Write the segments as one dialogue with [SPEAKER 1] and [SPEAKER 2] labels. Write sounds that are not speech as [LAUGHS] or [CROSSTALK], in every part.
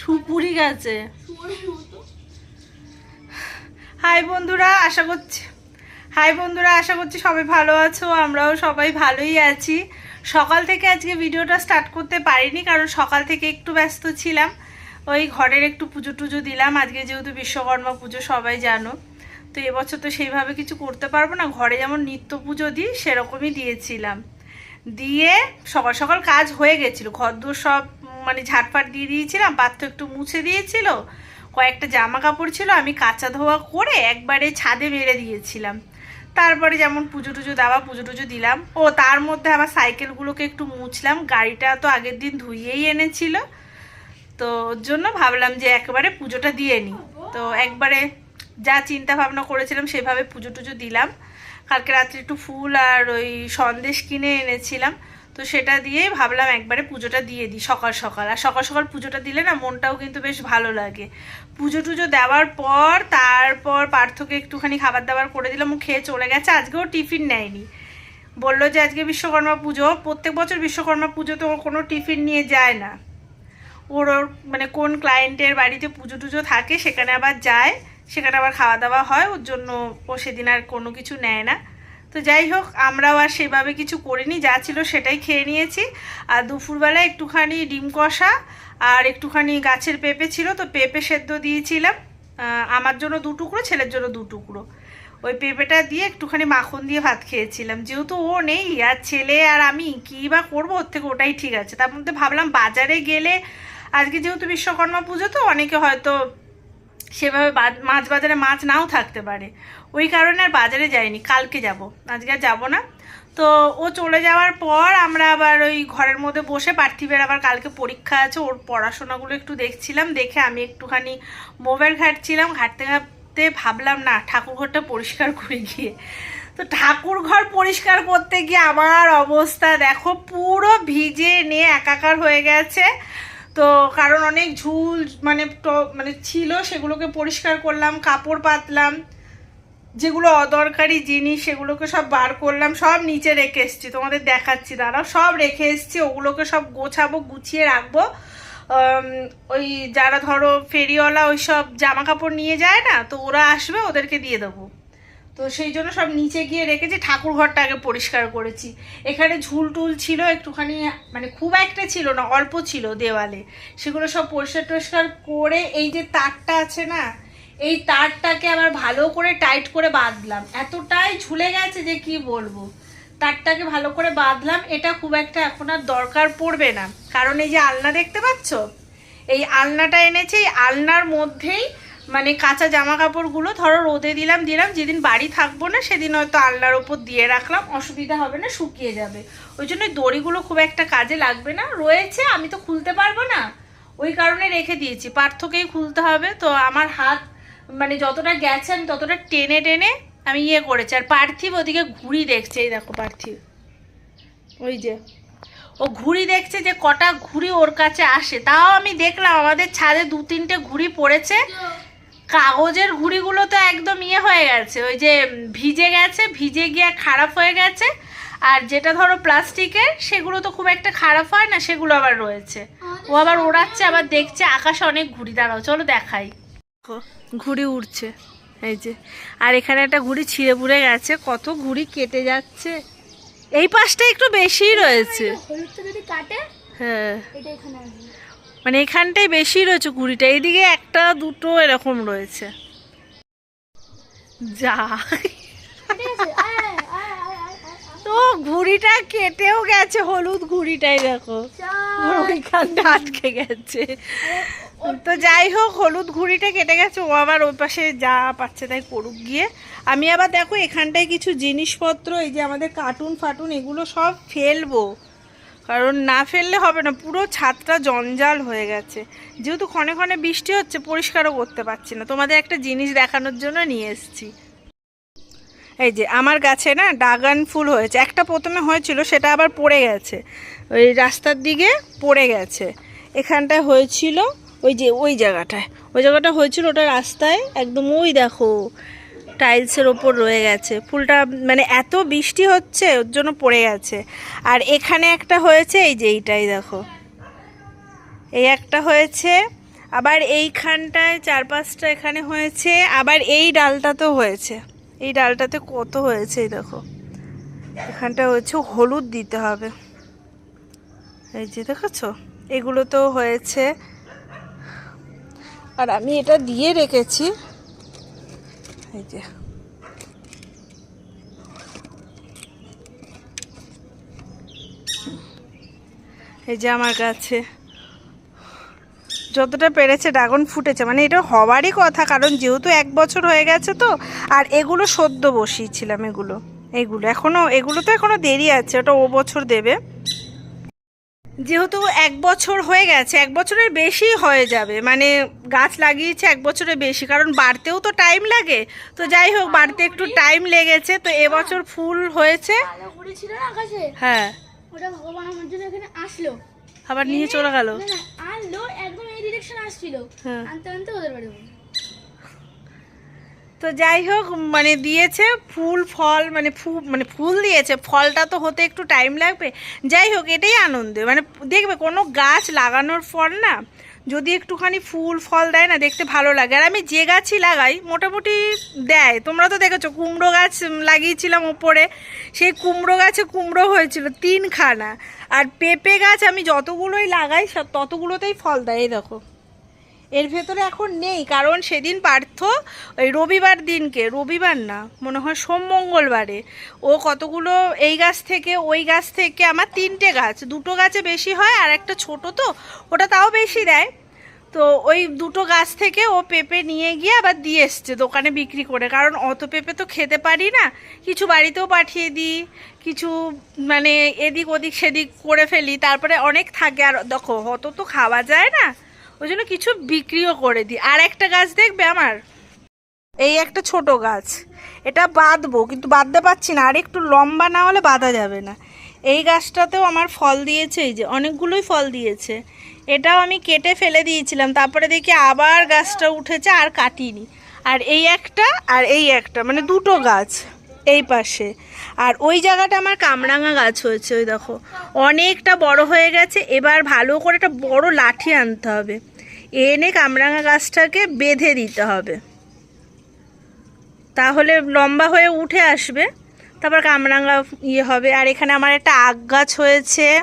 [SPEAKER 1] সুপুরি গাছে। হাই বন্ধুরা, আশা করছি হাই বন্ধুরা, আশা করছি সবাই ভালো আছো, আমরাও সবাই ভালোই আছি। সকাল থেকে আজকে ভিডিওটা স্টার্ট করতে পারিনি, কারণ সকাল থেকে একটু ব্যস্ত ছিলাম। ওই ঘরের একটু পুজো টুজো দিলাম। আজকে যেহেতু বিশ্বকর্মা পুজো, সবাই জানো। তো এবছর তো সেইভাবে কিছু করতে পারব না। ঘরে যেমন নিত্য পুজো দিই, সেরকমই দিয়েছিলাম। দিয়ে সকাল সকাল কাজ হয়ে গেছিল। ঘর ঘরদোর সব মানে ঝাটফাট দিয়ে দিয়েছিলাম, পাত্র একটু মুছে দিয়েছিল, কয়েকটা জামা কাপড় ছিল, আমি কাঁচা ধোয়া করে একবারে ছাদে মেরে দিয়েছিলাম। তারপরে যেমন পুজো টুজো দেওয়া, পুজো টুজো দিলাম। ও, তার মধ্যে আবার সাইকেলগুলোকে একটু মুছলাম, গাড়িটা তো আগের দিন ধুইয়েই এনেছিল। তো ওর জন্য ভাবলাম যে একবারে পুজোটা দিয়ে নিই। তো একবারে যা চিন্তা ভাবনা করেছিলাম সেভাবে পুজো টুজো দিলাম। কালকে রাত্রে একটু ফুল আর ওই সন্দেশ কিনে এনেছিলাম। তো সেটা দিয়েই ভাবলাম একবারে পুজোটা দিয়ে দিই সকাল সকাল। আর সকাল সকাল পুজোটা দিলে না মনটাও কিন্তু বেশ ভালো লাগে। পুজো টুজো দেওয়ার পর, তারপর পার্থকে একটুখানি খাবার দাবার করে দিলাম, ও খেয়ে চলে গেছে। আজকেও টিফিন নেয়নি। বলল যে, আজকে বিশ্বকর্মা পুজো। প্রত্যেক বছর বিশ্বকর্মা পুজোতে ও কোনো টিফিন নিয়ে যায় না। ওর ওর মানে কোন ক্লায়েন্টের বাড়িতে পুজো টুজো থাকে সেখানে আবার যায়। সেখানে আবার খাওয়া দাওয়া হয়। ওর জন্য ও সেদিন আর কোনো কিছু নেয় না। তো যাই হোক, আমরাও আর সেভাবে কিছু করিনি, যা ছিল সেটাই খেয়ে নিয়েছি। আর দুপুরবেলা একটুখানি ডিম কষা আর একটুখানি গাছের পেঁপে ছিল, তো পেঁপে সেদ্ধ দিয়েছিলাম। আমার জন্য দু টুকরো, ছেলের জন্য দু টুকরো। ওই পেঁপেটা দিয়ে একটুখানি মাখন দিয়ে ভাত খেয়েছিলাম। যেহেতু ও নেই, আর ছেলে আর আমি, কী বা করব, ওর থেকে ওটাই ঠিক আছে। তার মধ্যে ভাবলাম বাজারে গেলে, আজকে যেহেতু বিশ্বকর্মা পুজো, তো অনেকে হয়তো সেভাবে মাছ বাজারে মাছ নাও থাকতে পারে। ওই কারণে আর বাজারে যাইনি, কালকে যাব। আজকে আর যাব না। তো ও চলে যাওয়ার পর আমরা আবার ওই ঘরের মধ্যে বসে পার্থিবের আবার কালকে পরীক্ষা আছে, ওর পড়াশোনাগুলো একটু দেখছিলাম, দেখে আমি একটুখানি মোবাইল ঘাটছিলাম, ঘাটতে ঘাটতে ভাবলাম, না ঠাকুর ঘরটা পরিষ্কার করে গিয়ে। তো ঠাকুর ঘর পরিষ্কার করতে গিয়ে আমার অবস্থা, দেখো, পুরো ভিজে নিয়ে একাকার হয়ে গেছে। তো কারণ অনেক ঝুল মানে মানে ছিল, সেগুলোকে পরিষ্কার করলাম, কাপড় পাতলাম। যেগুলো অদরকারি জিনিস, সেগুলোকে সব বার করলাম, সব নিচে রেখে এসছি। তোমাদের দেখাচ্ছি, দাঁড়াও। সব রেখে এসছি, ওগুলোকে সব গোছাবো, গুছিয়ে রাখব। ওই যারা ধরো ফেরিওয়ালা, ওই সব জামা কাপড় নিয়ে যায় না, তো ওরা আসবে, ওদেরকে দিয়ে দেবো। তো সেই জন্য সব নিচে গিয়ে রেখেছি, ঠাকুর ঘরটা আগে পরিষ্কার করেছি। এখানে ঝুল টুল ছিল, একটুখানি মানে খুব একটা ছিল না, অল্প ছিল দেওয়ালে। সেগুলো সব পরিষ্কার টরিষ্কার করে, এই যে তারটা আছে না এই তারটাকে আবার ভালো করে টাইট করে বাঁধলাম। এতটাই ঝুলে গেছে যে কি বলব? তারটাকে ভালো করে বাঁধলাম, এটা খুব একটা এখন আর দরকার পড়বে না। কারণ এই যে আলনা দেখতে পাচ্ছ? এই আলনাটা এনেছি, এই আলনার মধ্যেই মানে কাঁচা জামা কাপড়গুলো ধরো রোদে দিলাম দিলাম, যেদিন বাড়ি থাকব না সেদিন হয়তো আলনার ওপর দিয়ে রাখলাম, অসুবিধা হবে না, শুকিয়ে যাবে। ওই জন্য দড়িগুলো খুব একটা কাজে লাগবে না। রয়েছে, আমি তো খুলতে পারব না। ওই কারণে রেখে দিয়েছি। পার্থকেই খুলতে হবে, তো আমার হাত মানে যতটা গেছে আমি ততটা টেনে টেনে আমি ইয়ে করেছি। আর পার্থিব ওদিকে ঘুড়ি দেখছে এই দেখো পার্থিব। ওই যে। ও ঘুড়ি দেখছে যে কটা ঘুড়ি ওর কাছে আসে। তাও আমি দেখলাম আমাদের ছাদে দু তিনটে ঘুড়ি পড়েছে। কাগজের ঘুড়িগুলো তো একদম ইয়ে হয়ে গেছে। ওই যে ভিজে গেছে ভিজে গিয়ে খারাপ হয়ে গেছে। আর যেটা ধরো প্লাস্টিকের সেগুলো তো খুব একটা খারাপ হয় না সেগুলো আবার রয়েছে। ও আবার ওড়াচ্ছে আবার দেখছে আকাশে অনেক ঘুড়ি। দাঁড়াও চলো দেখাই। দেখো, ঘুড়ি উড়ছে এই যে। আর এখানে একটা ঘুড়ি ছিঁড়ে পুড়ে গেছে কত ঘুড়ি কেটে যাচ্ছে। এই পাশটা একটু বেশিই রয়েছে। হ্যাঁ। মানে এখানটাই বেশি রয়েছে ঘুড়িটা এইদিকে একটা দুটো এরকম রয়েছে। যা। তো ঘুড়িটা কেটেও গেছে হলুদ ঘুড়িটাই দেখো। ওইখানটা আটকে গেছে। তো যাই হোক, হলুদ ঘুড়িটা কেটে গেছে, ও আবার ওই পাশে যা পাচ্ছে তাই করুক গিয়ে। আমি আবার দেখো, এখানটায় কিছু জিনিসপত্র, এই যে আমাদের কার্টুন ফাটুন এগুলো সব ফেলব। কারণ না ফেললে হবে না, পুরো ছাদটা জঞ্জাল হয়ে গেছে। যেহেতু ক্ষণে ক্ষণে বৃষ্টি হচ্ছে, পরিষ্কারও করতে পারছি না। তোমাদের একটা জিনিস দেখানোর জন্য নিয়ে এসেছি। এই যে, আমার গাছে না ড্রাগন ফুল হয়েছে। একটা প্রথমে হয়েছিল, সেটা আবার পড়ে গেছে। ওই রাস্তার দিকে পড়ে গেছে। এখানটায় হয়েছিল ওই যে, ওই জায়গাটায়। ওই জায়গাটা হয়েছিল ওটা রাস্তায়, একদম ওই দেখো, টাইলসের ওপর রয়ে গেছে। ফুলটা মানে এত বৃষ্টি হচ্ছে, ওর জন্য পড়ে গেছে। আর এখানে একটা হয়েছে, এই যে এইটাই দেখো। এই একটা হয়েছে, আবার এইখানটায় চার পাঁচটা এখানে হয়েছে, আবার এই ডালটাতেও হয়েছে। এই ডালটাতে কত হয়েছে, এই দেখো। এখানটা হচ্ছে হলুদ দিতে হবে। এই যে দেখেছ? এগুলো তো হয়েছে। আর আমি এটা দিয়ে রেখেছি। এই যে। এই যে আমার কাছে। যতটা পেরেছে ড্রাগন ফুটেছে মানে এটা হওয়ারই কথা, কারণ যেহেতু এক বছর হয়ে গেছে তো, আর এগুলো সদ্য বসিয়েছিলাম এগুলো এগুলো এখনও, এগুলো তো এখনও দেরি আছে, ওটা ও বছর দেবে। যেহেতু এক বছর হয়ে গেছে এক বছরের বেশি হয়ে যাবে। মানে গাছ লাগিয়েছে এক বছরের বেশি কারণ বাড়তেও তো টাইম লাগে। তো যাই হোক বাড়তে একটু টাইম লেগেছে তো এবছর ফুল হয়েছে। হ্যাঁ। আবার নিয়ে চলে গেল।
[SPEAKER 2] আনলো একদম এই ডিরেকশন আসছিল।
[SPEAKER 1] হ্যাঁ।
[SPEAKER 2] আনতে আনতে ওদের বাড়ি।
[SPEAKER 1] তো যাই হোক মানে দিয়েছে ফুল, ফল মানে ফুল মানে ফুল দিয়েছে। ফলটা তো হতে একটু টাইম লাগবে। যাই হোক, এটাই আনন্দ। মানে দেখবে, কোনো গাছ লাগানোর পর না, যদি একটুখানি ফুল, ফল দেয় না, দেখতে ভালো লাগে। আর আমি যে গাছই লাগাই, মোটামুটি দেয়। তোমরা তো দেখেছ, কুমড়ো গাছ লাগিয়েছিলাম ওপরে। সেই কুমড়ো গাছে কুমড়ো হয়েছিল তিনখানা। আর পেঁপে গাছ আমি যতগুলোই লাগাই ততগুলোতেই ফল দেয়। এই দেখো। এর ভেতরে এখন নেই, কারণ সেদিন পার্থ ওই রবিবার দিনকে, রবিবার না, মনে হয় সোম মঙ্গলবারে, ও কতগুলো এই গাছ থেকে, ওই গাছ থেকে আমার তিনটে গাছ, দুটো গাছে বেশি হয় আর একটা ছোট তো, ওটা তাও বেশি দেয়। তো ওই দুটো গাছ থেকে ও পেঁপে নিয়ে গিয়ে আবার দিয়ে এসছে দোকানে বিক্রি করে, কারণ অত পেঁপে তো খেতে পারি না, কিছু বাড়িতেও পাঠিয়ে দিই, কিছু মানে এদিক ওদিক সেদিক করে ফেলি, তারপরে অনেক থাকে, আর দেখো অত তো খাওয়া যায় না। ওই জন্য কিছু বিক্রিও করে দিই। আর একটা গাছ দেখবে আমার? এই একটা ছোট গাছ। এটা বাঁধবো, কিন্তু বাঁধতে পারছি না। আর একটু লম্বা না হলে বাঁধা যাবে না। এই গাছটাতেও আমার ফল দিয়েছে, এই যে অনেকগুলোই ফল দিয়েছে। এটাও আমি কেটে ফেলে দিয়েছিলাম, তারপরে দেখি আবার গাছটা উঠেছে আর কাটিনি। আর এই একটা আর এই একটা মানে দুটো গাছ এই পাশে। আর ওই জায়গাটা আমার কামরাঙা গাছ হয়েছে, ওই দেখো। অনেকটা বড় হয়ে গেছে, এবার ভালো করে একটা বড় লাঠি আনতে হবে। এনে কামরাঙা গাছটাকে বেঁধে দিতে হবে। তাহলে লম্বা হয়ে উঠে আসবে, তারপর কামরাঙা ইয়ে হবে। আর এখানে আমার একটা আগ গাছ হয়েছে।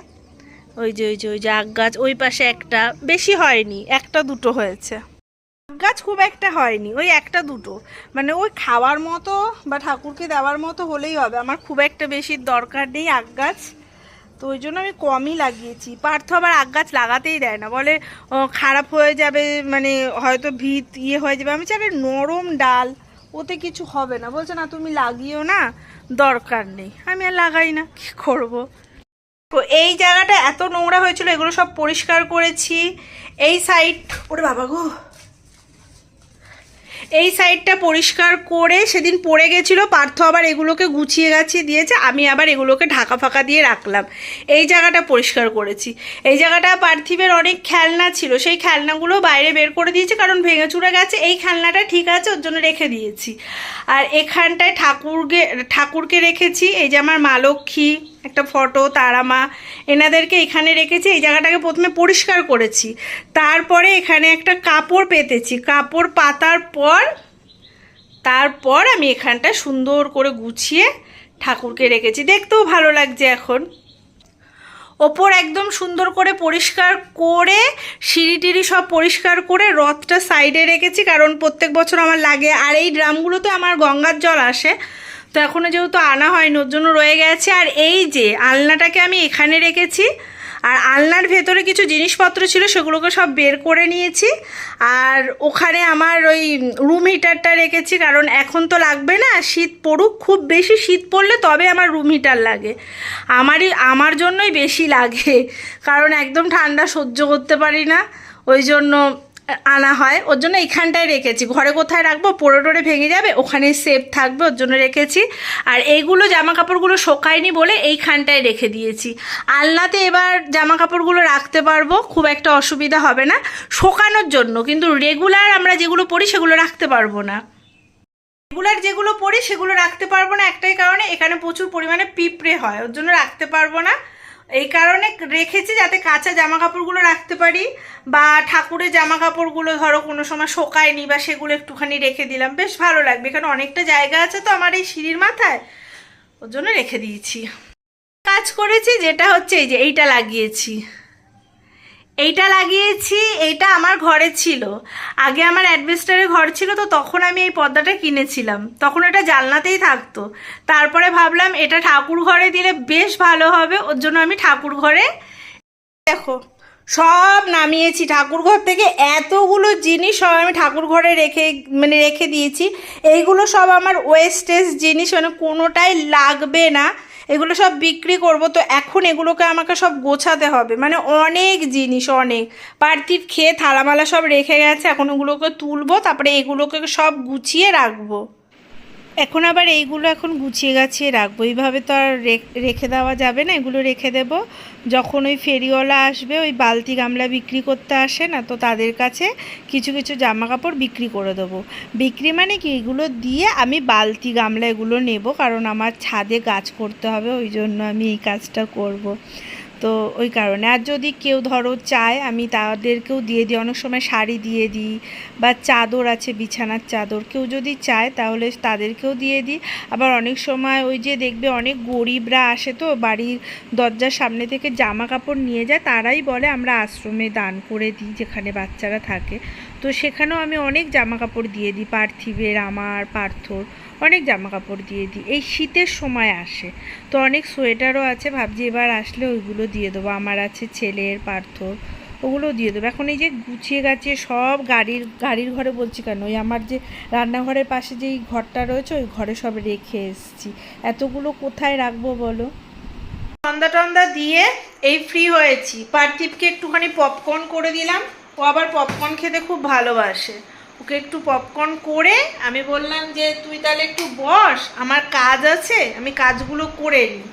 [SPEAKER 1] ওই যে ওই যে ওই যে আগ গাছ, ওই পাশে একটা। বেশি হয়নি, একটা দুটো হয়েছে। আগ গাছ খুব একটা হয়নি, ওই একটা দুটো। মানে ওই খাওয়ার মতো বা ঠাকুরকে দেওয়ার মতো হলেই হবে। আমার খুব একটা বেশি দরকার নেই আগ গাছ। তো ওই জন্য আমি কমই লাগিয়েছি। পার্থ আবার আগ গাছ লাগাতেই দেয় না। বলে খারাপ হয়ে যাবে মানে হয়তো ভিত ইয়ে হয়ে যাবে। আমি চাই নরম ডাল, ওতে কিছু হবে না। বলছে, না, তুমি লাগিও না, দরকার নেই। আমি আর লাগাই না, কি করব? তো এই জায়গাটা এত নোংরা হয়েছিল, এগুলো সব পরিষ্কার করেছি। এই সাইড ওরে বাবা গো! এই সাইডটা পরিষ্কার করে সেদিন পড়ে গেছিল, পার্থ আবার এগুলোকে গুছিয়ে গাছিয়ে দিয়েছে, আমি আবার এগুলোকে ঢাকা ফাঁকা দিয়ে রাখলাম। এই জায়গাটা পরিষ্কার করেছি। এই জায়গাটা পার্থিবের অনেক খেলনা ছিল, সেই খেলনাগুলো বাইরে বের করে দিয়েছে কারণ ভেঙে চুরে গেছে, এই খেলনাটা ঠিক আছে, ওর জন্য রেখে দিয়েছি। আর এখানটায় ঠাকুরকে ঠাকুরকে রেখেছি, এই যে আমার মা লক্ষ্মী একটা ফটো, তারা, মা, এনাদেরকে এখানে রেখেছি, এই জায়গাটাকে প্রথমে পরিষ্কার করেছি। তারপরে এখানে একটা কাপড় পেতেছি। কাপড় পাতার পর, তারপর আমি এখানটা সুন্দর করে গুছিয়ে ঠাকুরকে রেখেছি। দেখতেও ভালো লাগছে এখন। ওপর একদম সুন্দর করে পরিষ্কার করে, সিঁড়ি টিড়ি সব পরিষ্কার করে রথটা সাইডে রেখেছি, কারণ প্রত্যেক বছর আমার লাগে। আর এই ড্রামগুলোতে আমার গঙ্গার জল আসে। তো এখনও যেহেতু আনা হয়নি, ওর জন্য রয়ে গেছে। আর এই যে আলনাটাকে আমি এখানে রেখেছি, আর আলনার ভেতরে কিছু জিনিসপত্র ছিল, সেগুলোকে সব বের করে নিয়েছি। আর ওখানে আমার ওই রুম হিটারটা রেখেছি, কারণ এখন তো লাগবে না, শীত পড়ুক, খুব বেশি শীত পড়লে তবে আমার রুম হিটার লাগে। আমারই, আমার জন্যই বেশি লাগে, কারণ একদম ঠান্ডা সহ্য করতে পারি না। ওই জন্য আনা হয়, ওর জন্য এখানটায় রেখেছি। ঘরে কোথায় রাখব? পড়ে টোরে ভেঙে যাবে, ওখানে সেফ থাকবে, ওর জন্য রেখেছি। আর এইগুলো জামা কাপড়গুলো শোকায়নি বলে এইখানটায় রেখে দিয়েছি। আলনাতে এবার জামা কাপড়গুলো রাখতে পারব, খুব একটা অসুবিধা হবে না। শোকানোর জন্য, কিন্তু রেগুলার আমরা যেগুলো পরি সেগুলো রাখতে পারব না। রেগুলার যেগুলো পরি সেগুলো রাখতে পারব না একটাই কারণে, এখানে প্রচুর পরিমাণে পিঁপড়ে হয়, ওর জন্য রাখতে পারব না। এই কারণে রেখেছি যাতে কাঁচা জামা কাপড়গুলো রাখতে পারি বা ঠাকুরের জামা কাপড়গুলো ধরো কোনো সময় শোকায়নি বা সেগুলো একটুখানি রেখে দিলাম। বেশ ভালো লাগবে এখানে অনেকটা জায়গা আছে তো আমার এই সিঁড়ির মাথায়। ওর জন্য রেখে দিয়েছি। কাজ করেছি যেটা হচ্ছে এই যে এইটা লাগিয়েছি। এইটা লাগিয়েছি, এইটা আমার ঘরে ছিল। আগে আমার অ্যাডভেস্টারের ঘর ছিল, তো তখন আমি এই পর্দাটা কিনেছিলাম। তখন এটা জানলাতেই থাকতো। তারপরে ভাবলাম, এটা ঠাকুর ঘরে দিলে বেশ ভালো হবে, ওর জন্য আমি ঠাকুর ঘরে দেখো, সব নামিয়েছি। ঠাকুর ঘর থেকে এতগুলো জিনিস সব আমি ঠাকুর ঘরে রেখে মানে রেখে দিয়েছি। এইগুলো সব আমার ওয়েস্টেজ জিনিস মানে কোনোটাই লাগবে না। এগুলো সব বিক্রি করব, তো এখন এগুলোকে আমাকে সব গোছাতে হবে। মানে অনেক জিনিস, অনেক। পার্থিব খেয়ে থালামালা সব রেখে গেছে, এখন ওগুলোকে তুলবো, তারপরে এগুলোকে সব গুছিয়ে রাখব। এখন আবার এইগুলো এখন গুছিয়ে গাছিয়ে রাখব। এইভাবে তো আর রেখে দেওয়া যাবে না, এগুলো রেখে দেব। যখন ওই ফেরিওয়ালা আসবে, ওই বালতি গামলা বিক্রি করতে আসে না, তো তাদের কাছে কিছু কিছু জামা কাপড় বিক্রি করে দেবো। বিক্রি মানে কি? এগুলো দিয়ে আমি বালতি গামলা এগুলো নেব, কারণ আমার ছাদে গাছ করতে হবে, ওই জন্য আমি এই কাজটা করব। তো ওই কারণে। আর যদি কেউ ধরো চায়, আমি তাদেরকেও দিয়ে দিই। অনেক সময় শাড়ি দিয়ে দিই বা চাদর আছে, বিছানার চাদর। কেউ যদি চায়, তাহলে তাদেরকেও দিয়ে দিই। আবার অনেক সময় ওই যে দেখবে অনেক গরিবরা আসে তো, বাড়ির দরজার সামনে থেকে জামা কাপড় নিয়ে যায়, তারাই বলে, আমরা আশ্রমে দান করে দিই যেখানে বাচ্চারা থাকে। তো সেখানেও আমি অনেক জামা কাপড় দিয়ে দিই পার্থিবের আমার পার্থর, অনেক জামা কাপড় দিয়ে দিই। এই শীতের সময় আসে, তো অনেক সোয়েটারও আছে, ভাবছি এবার আসলে ওইগুলো দিয়ে দেবো। আমার আছে ছেলের, পার্থর, ওগুলো দিয়ে দেবো। এখন এই যে গুছিয়ে গাছিয়ে সব গাড়ির গাড়ির ঘরে বলছি কেন? ওই আমার যে রান্নাঘরের পাশে যেই ঘরটা রয়েছে, ওই ঘরে সব রেখে এসেছি। এতগুলো কোথায় রাখব বলো? সন্ধ্যা টন্দা দিয়ে এই ফ্রি হয়েছি। পার্থিবকে একটুখানি পপকর্ন করে দিলাম। ও আবার পপকর্ন খেতে খুব ভালোবাসে। ওকে একটু পপকর্ন করে আমি বললাম যে, তুই তাহলে একটু বস, আমার কাজ আছে, আমি কাজগুলো করে নিই।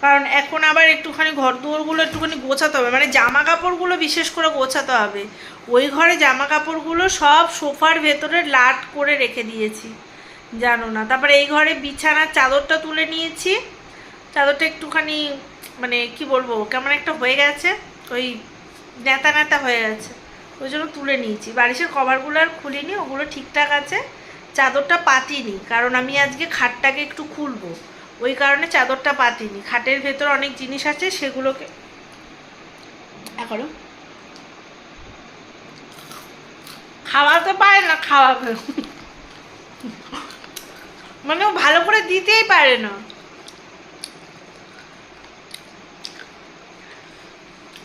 [SPEAKER 1] কারণ এখন আবার একটুখানি ঘর দুয়ারগুলো একটুখানি গোছাতে হবে। মানে জামা কাপড়গুলো বিশেষ করে গোছাতে হবে। ওই ঘরে জামা কাপড়গুলো সব সোফার ভেতরে লাট করে রেখে দিয়েছি। জানো না। তারপরে এই ঘরে বিছানার চাদরটা তুলে নিয়েছি। চাদরটা একটুখানি মানে কি বলব, কেমন একটা হয়ে গেছে। ওই নেতা নেতা হয়ে গেছে। ওই জন্য তুলে নিয়েছি। বালিশের কভারগুলো আর খুলিনি, ওগুলো ঠিকঠাক আছে। চাদরটা পাতিনি, কারণ আমি আজকে খাটটাকে একটু খুলবো। ওই কারণে চাদরটা পাতিনি। খাটের ভেতর অনেক জিনিস আছে, সেগুলোকে এখনও খাওয়াতে পারে না, খাওয়াবে। মানে ও ভালো করে দিতেই পারে না।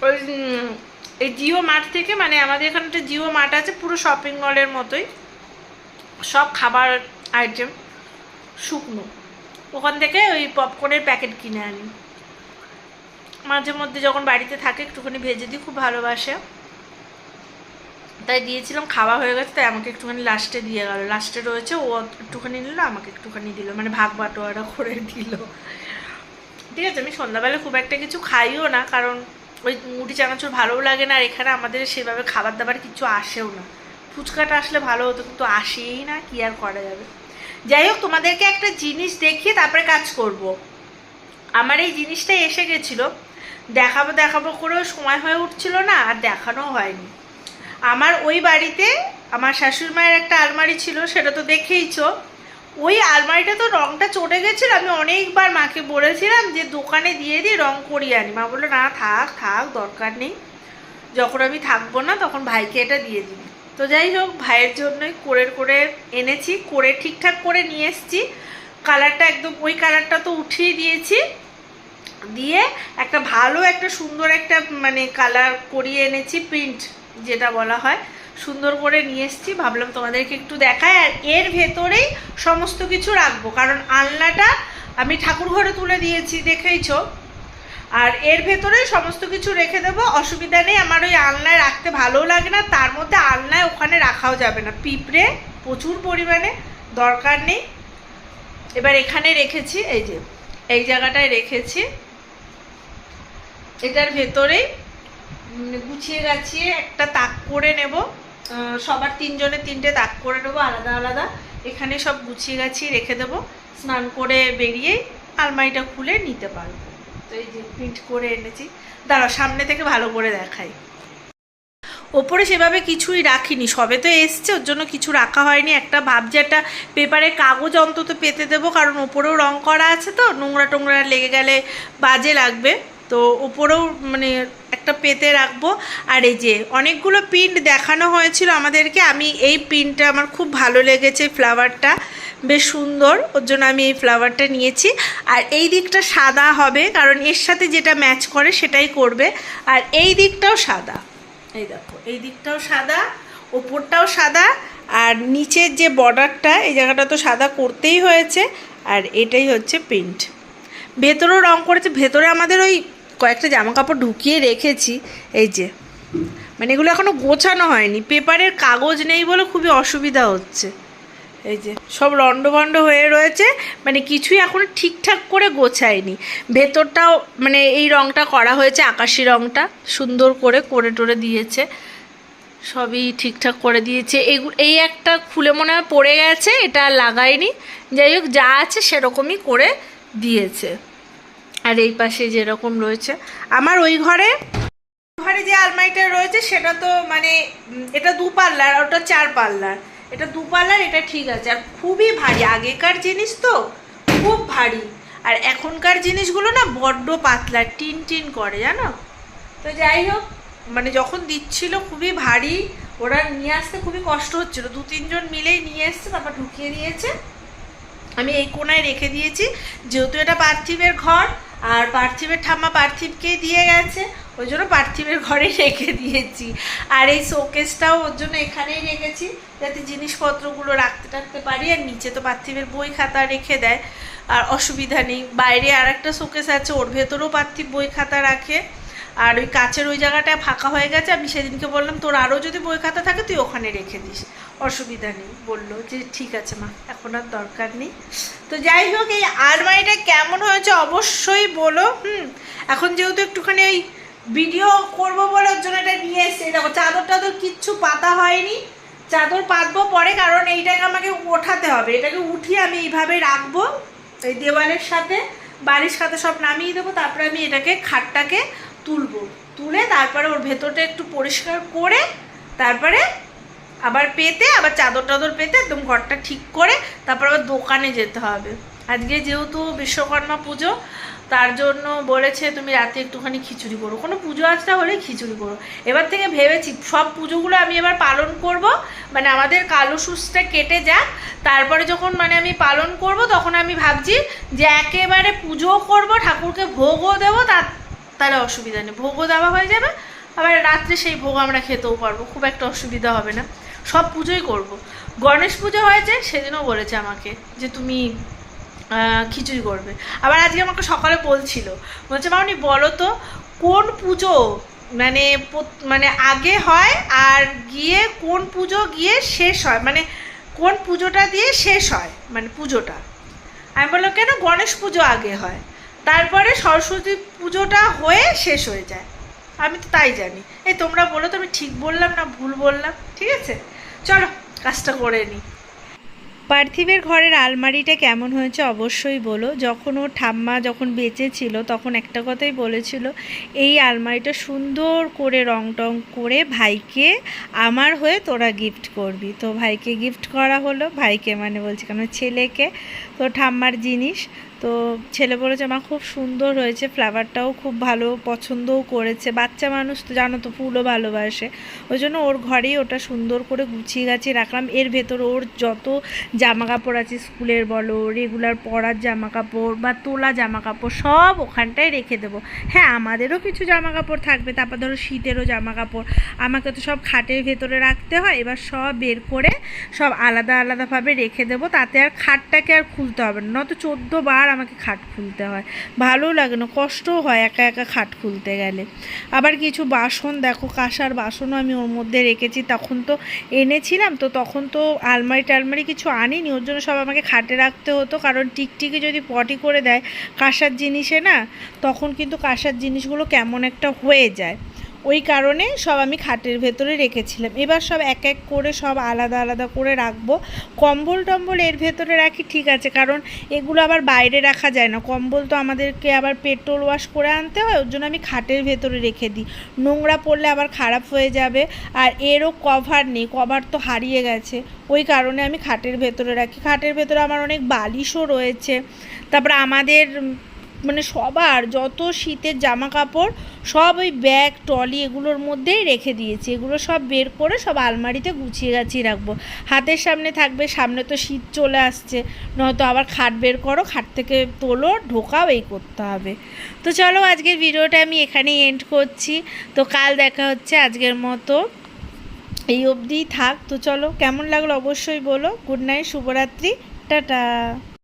[SPEAKER 1] ওই এই জিও মার্ট থেকে মানে আমাদের এখানে একটা জিও মার্ট আছে, পুরো শপিং মলের মতোই। সব খাবার আইটেম শুকনো। ওখান থেকে ওই পপকর্নের প্যাকেট কিনে আনি। মাঝে মধ্যে যখন বাড়িতে থাকে, একটুখানি ভেজে দিই, খুব ভালোবাসে। তাই দিয়েছিলাম, খাওয়া হয়ে গেছে, তাই আমাকে একটুখানি লাস্টে দিয়ে গেল। লাস্টে রয়েছে, ও একটুখানি নিল, আমাকে একটুখানি দিল মানে ভাগ বাটোয়ারা করে দিল। ঠিক আছে, আমি সন্ধ্যাবেলা খুব একটা কিছু খাইও না, কারণ ওই মুড়ি চানাচুর ভালোও লাগে না আর এখানে আমাদের সেভাবে খাবার দাবার কিছু আসেও না। ফুচকাটা আসলে ভালো হতো কিন্তু আসেই না, কি আর করা যাবে? যাই হোক, তোমাদেরকে একটা জিনিস দেখিয়ে তারপরে কাজ করব। আমার এই জিনিসটা এসে গেছিল। দেখাবো দেখাবো করেও সময় হয়ে উঠছিল না, আর দেখানো হয়নি। আমার ওই বাড়িতে আমার শাশুড়ি মায়ের একটা আলমারি ছিল, সেটা তো দেখেইছো। ওই আলমারিটা তো রংটা চটে গেছিল, আমি অনেকবার মাকে বলেছিলাম যে দোকানে দিয়ে দিই রং করিয়ে আনি। মা বলল, না, থাক থাক, দরকার নেই। যখন আমি থাকব না, তখন ভাইকে এটা দিয়ে দিবি। তো যাই হোক, ভাইয়ের জন্যই করে করে এনেছি, করে ঠিকঠাক করে নিয়ে এসেছি। কালারটা একদম, ওই কালারটা তো উঠিয়ে দিয়েছি। দিয়ে একটা ভালো, একটা সুন্দর একটা মানে কালার করিয়ে এনেছি, প্রিন্ট, যেটা বলা হয়। সুন্দর করে নিয়ে এসেছি। ভাবলাম তোমাদেরকে একটু দেখায় আর এর ভেতরেই সমস্ত কিছু রাখব। কারণ আলনাটা আমি ঠাকুর ঘরে তুলে দিয়েছি, দেখেইছো? আর এর ভেতরে সমস্ত কিছু রেখে দেবো। অসুবিধা নেই, আমার ওই আলনায় রাখতে ভালোও লাগে না। তার মধ্যে আলনায় ওখানে রাখাও যাবে না। পিঁপড়ে প্রচুর পরিমাণে, দরকার নেই। এবার এখানে রেখেছি, এই যে, এই জায়গাটায় রেখেছি। এটার ভেতরেই গুছিয়ে গাছিয়ে একটা তাক করে নেব। সবার তিনজনে তিনটে তাক করে নেব, আলাদা আলাদা। এখানে সব গুছিয়ে গাছিয়ে রেখে দেবো। স্নান করে বেরিয়েই আলমারিটা খুলে নিতে পারব। তো এই যে প্রিন্ট করে এনেছি। দাঁড়াও, সামনে থেকে ভালো করে দেখাই। ওপরে সেভাবে কিছুই রাখিনি। সবে তো এসছে, ওর জন্য কিছু রাখা হয়নি। একটা ভাবছি, একটা পেপারে কাগজ অন্তত পেতে দেবো, কারণ ওপরেও রং করা আছে তো, নোংরা টোংরা লেগে গেলে বাজে লাগবে। তো ওপরেও মানে একটা পেতে রাখব। আর এই যে অনেকগুলো প্রিন্ট দেখানো হয়েছিল আমাদেরকে, আমি এই প্রিন্টটা আমার খুব ভালো লেগেছে ফ্লাওয়ারটা। বেশ সুন্দর, ওর জন্য আমি এই ফ্লাওয়ারটা নিয়েছি। আর এই দিকটা সাদা হবে, কারণ এর সাথে যেটা ম্যাচ করে সেটাই করবে। আর এই দিকটাও সাদা। এই দেখো, এই দিকটাও সাদা, ওপরটাও সাদা, আর নিচের যে বর্ডারটা, এই জায়গাটা তো সাদা করতেই হয়েছে। আর এটাই হচ্ছে প্রিন্ট ভেতরেও রং করেছে, ভেতরে আমাদের ওই কয়েকটা জামা কাপড় ঢুকিয়ে রেখেছি, এই যে। মানে এগুলো এখনও গোছানো হয়নি, পেপারের কাগজ নেই বলে খুবই অসুবিধা হচ্ছে। এই যে, সব রন্ডভন্ড হয়ে রয়েছে মানে কিছুই এখন ঠিকঠাক করে গোছায়নি। ভেতরটাও মানে এই রংটা করা হয়েছে, আকাশি রংটা, সুন্দর করে করে টোরে দিয়েছে। সবই ঠিকঠাক করে দিয়েছে। এই একটা খুলে মনে হয় পড়ে গেছে, এটা লাগায়নি। যাই হোক, যা আছে সেরকমই করে দিয়েছে। আর এই পাশে যেরকম রয়েছে। আমার ওই ঘরে ঘরে যে আলমারিটা রয়েছে, সেটা তো মানে এটা দু পাল্লার ওটা চার পাল্লার। এটা দু পাল্লার, এটা ঠিক আছে। আর খুবই ভারী, আগেকার জিনিস তো খুব ভারী। আর এখনকার জিনিসগুলো না বড্ড পাতলা, টিন টিন করে, জানো? তো যাই হোক মানে যখন দিচ্ছিল খুবই ভারী, ওরা নিয়ে আসতে খুবই কষ্ট হচ্ছিল। দু তিনজন মিলেই নিয়ে এসছে, তারপর ঢুকিয়ে দিয়েছে। আমি এই কোনায় রেখে দিয়েছি। যেহেতু এটা পার্থিবের ঘর, আর পার্থিবের ঠাম্মা পার্থিবকেই দিয়ে গেছে, ওই জন্য পার্থিবের ঘরে [LAUGHS] রেখে দিয়েছি। আর এই শোকেসটাও ওর জন্য এখানেই রেখেছি, যাতে জিনিসপত্রগুলো রাখতে টাখতে পারি, আর নিচে তো পার্থিবের বই খাতা রেখে দেয়। আর অসুবিধা নেই। বাইরে আর একটা শোকেস আছে, ওর ভেতরেও পার্থিব বই খাতা রাখে। আর ওই কাচের ওই জায়গাটা ফাঁকা হয়ে গেছে, আমি সেদিনকে বললাম, তোর আরও যদি বই খাতা থাকে, তুই ওখানে রেখে দিস। অসুবিধা নেই, বলল যে, ঠিক আছে মা, এখন আর দরকার নেই। তো যাই হোক, এই আলমারিটা কেমন হয়েছে অবশ্যই বলো, হুম। এখন যেহেতু একটুখানি ওই ভিডিও করব বলে ওর জন্য এটা নিয়ে এসছে। দেখো, চাদর টাদর কিচ্ছু পাতা হয়নি। চাদর পাতবো পরে, কারণ এইটাকে আমাকে ওঠাতে হবে। এটাকে উঠিয়ে আমি এইভাবে রাখব এই দেওয়ালের সাথে, বালিশ খাতে সব নামিয়ে দেবো, তারপরে আমি এটাকে খাটটাকে তুলবো। তুলে তারপরে ওর ভেতরটা একটু পরিষ্কার করে তারপরে আবার পেতে, আবার চাদর টাদর পেতে একদম ঘরটা ঠিক করে তারপর আবার দোকানে যেতে হবে। আজকে যেহেতু বিশ্বকর্মা পুজো, তার জন্য বলেছে তুমি রাতে একটুখানি খিচুড়ি করো। কোনো পুজো আজটা হলে খিচুড়ি করো। এবার থেকে ভেবেছি সব পুজোগুলো আমি এবার পালন করব। মানে আমাদের কালো সুসটা কেটে যাক। তারপরে যখন মানে আমি পালন করব, তখন আমি ভাবছি যে একেবারে পুজোও করব, ঠাকুরকে ভোগও দেবো, তার তাহলে অসুবিধা নেই। ভোগও দেওয়া হয়ে যাবে, আবার রাত্রে সেই ভোগ আমরা খেতেও পারব, খুব একটা অসুবিধা হবে না। সব পুজোই করব। গণেশ পুজো হয়েছে, সেদিনও বলেছে আমাকে যে তুমি খিচুড়ি করবে। আবার আজকে আমাকে সকালে বলছিল, বলছে মামনি বলো তো, কোন পুজো মানে মানে আগে হয় আর গিয়ে কোন পুজো গিয়ে শেষ হয়? মানে কোন পুজোটা দিয়ে শেষ হয়? মানে পুজোটা। আমি বললাম, কেন? গণেশ পুজো আগে হয়। তারপরে সরস্বতী পুজোটা হয়ে শেষ হয়ে যায়। আমি তো তাই জানি। এই তোমরা বলো তো, আমি ঠিক বললাম না ভুল বললাম? ঠিক আছে? চলো, কাজটা করে নিই পার্থিবের ঘরের আলমারিটা কেমন হয়েছে অবশ্যই বলো। যখন ওর ঠাম্মা যখন বেঁচে ছিল, তখন একটা কথাই বলেছিল, এই আলমারিটা সুন্দর করে রং টং করে ভাইকে আমার হয়ে তোরা গিফট করবি। তো ভাইকে গিফট করা হলো। ভাইকে মানে বলছি কেন? ছেলেকে। তো ঠাম্মার জিনিস। তো ছেলে বলেছে আমার খুব সুন্দর হয়েছে ফ্লাওয়ারটাও খুব ভালো, পছন্দও করেছে। বাচ্চা মানুষ তো জানো তো, ফুলও ভালোবাসে। ওই জন্য ওর ঘরেই ওটা সুন্দর করে গুছিয়ে গাছিয়ে রাখলাম। এর ভেতর ওর যত জামা কাপড় আছে, স্কুলের বলো রেগুলার পরার জামা কাপড় বা তোলা জামা কাপড় সব ওখানটায় রেখে দেবো। হ্যাঁ আমাদেরও কিছু জামা কাপড় থাকবে, তারপর ধরো শীতেরও জামা কাপড় আমাকে তো সব খাটের ভেতরে রাখতে হয়, এবার সব বের করে সব আলাদা আলাদাভাবে রেখে দেবো। তাতে আর খাটটাকে আর খুলতে হবে না। নয়তো চোদ্দ বার আমাকে খাট খুলতে হয়। ভালো লাগে না, কষ্টও হয় একা একা খাট খুলতে গেলে। আবার কিছু বাসন, দেখো কাঁসার বাসনও আমি ওর মধ্যে রেখেছি। তখন তো এনেছিলাম, তো তখন তো আলমারি টালমারি কিছু আনিনি। ওর জন্য সব আমাকে খাটে রাখতে হতো। কারণ টিকটিকি যদি পটি করে দেয় কাঁসার জিনিসে না, তখন কিন্তু কাঁসার জিনিসগুলো কেমন একটা হয়ে যায়। ওই কারণে সব আমি খাটের ভেতরে রেখেছিলাম। এবার সব এক এক করে সব আলাদা আলাদা করে রাখব। কম্বল টম্বল এর ভেতরে রাখি ঠিক আছে, কারণ এগুলো আবার বাইরে রাখা যায় না। কম্বল তো আমাদেরকে আবার পেট্রোল ওয়াশ করে আনতে হয়, ওর জন্য আমি খাটের ভেতরে রেখে দিই। নোংরা পড়লে আবার খারাপ হয়ে যাবে, আর এরও কভার নেই, কভার তো হারিয়ে গেছে। ওই কারণে আমি খাটের ভেতরে রাখি। খাটের ভেতরে আমার অনেক বালিশও রয়েছে। তারপরে আমাদের মানে সবার যত শীতের জামা কাপড় সব ওই ব্যাগ, ট্রলি এগুলোর মধ্যেই রেখে দিয়েছি। এগুলো সব বের করে সব আলমারিতে গুছিয়ে গাছিয়ে রাখব। হাতের সামনে থাকবে, সামনে তো শীত চলে আসছে। নয়তো আবার খাট বের করো, খাট থেকে তোলো, ঢোকাও, এই করতে হবে। তো চলো আজকের ভিডিওটা আমি এখানেই এন্ড করছি। তো কাল দেখা হচ্ছে আজকের মতো। এই অবধিই থাক। তো চলো, কেমন লাগল অবশ্যই বলো। গুড নাইট, শুভরাত্রি। টাটা।